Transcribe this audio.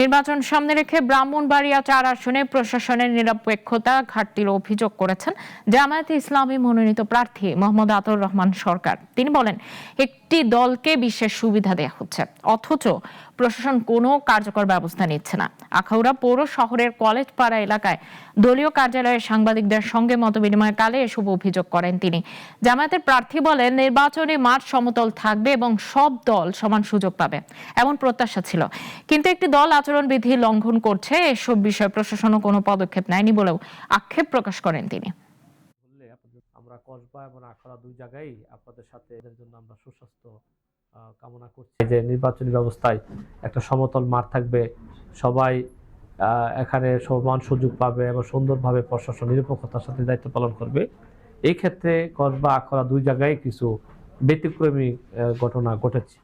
নির্বাচন সামনে রেখে ব্রাহ্মণবাড়িয়া চার আসনে প্রশাসনের নিরপেক্ষতা ঘাটতির অভিযোগ করেছেন জামায়াতে ইসলামী মনোনীত প্রার্থী মোহাম্মদ আতর রহমান সরকার। তিনি বলেন, একটি দলকে বিশেষ সুবিধা দেওয়া হচ্ছে, অথচ প্রশাসন কোনো কার্যকর ব্যবস্থা নিচ্ছে না। আখাউড়া পৌর শহরের কলেজ পাড়া এলাকায় দলীয় কার্যালয়ে সাংবাদিকদের সঙ্গে মতবিনিময় কালে এসব অভিযোগ করেন তিনি। জামায়াতের প্রার্থী বলেন, নির্বাচনে মাঠ সমতল থাকবে এবং সব দল সমান সুযোগ পাবে। এমন প্রত্যাশা ছিল। কিন্তু একটি দল আচরণবিধি লঙ্ঘন করছে, এসব বিষয়ে প্রশাসনও কোনো পদক্ষেপ নেয়নি বলেও আক্ষেপ প্রকাশ করেন তিনি। আমরা কসবা এবং আখড়া দুই জায়গায় আপনাদের সাথে এদের জন্য আমরা সুস্বাস্থ্য কামনা করছি। যে নির্বাচনী ব্যবস্থায় একটা সমতল মাঠ থাকবে, সবাই এখানে সমান সুযোগ পাবে এবং সুন্দরভাবে প্রশাসন নিরপেক্ষতার সাথে দায়িত্ব পালন করবে। এই ক্ষেত্রে কসবা আখড়া দুই জায়গায় কিছু ব্যতিক্রমী ঘটনা ঘটেছে।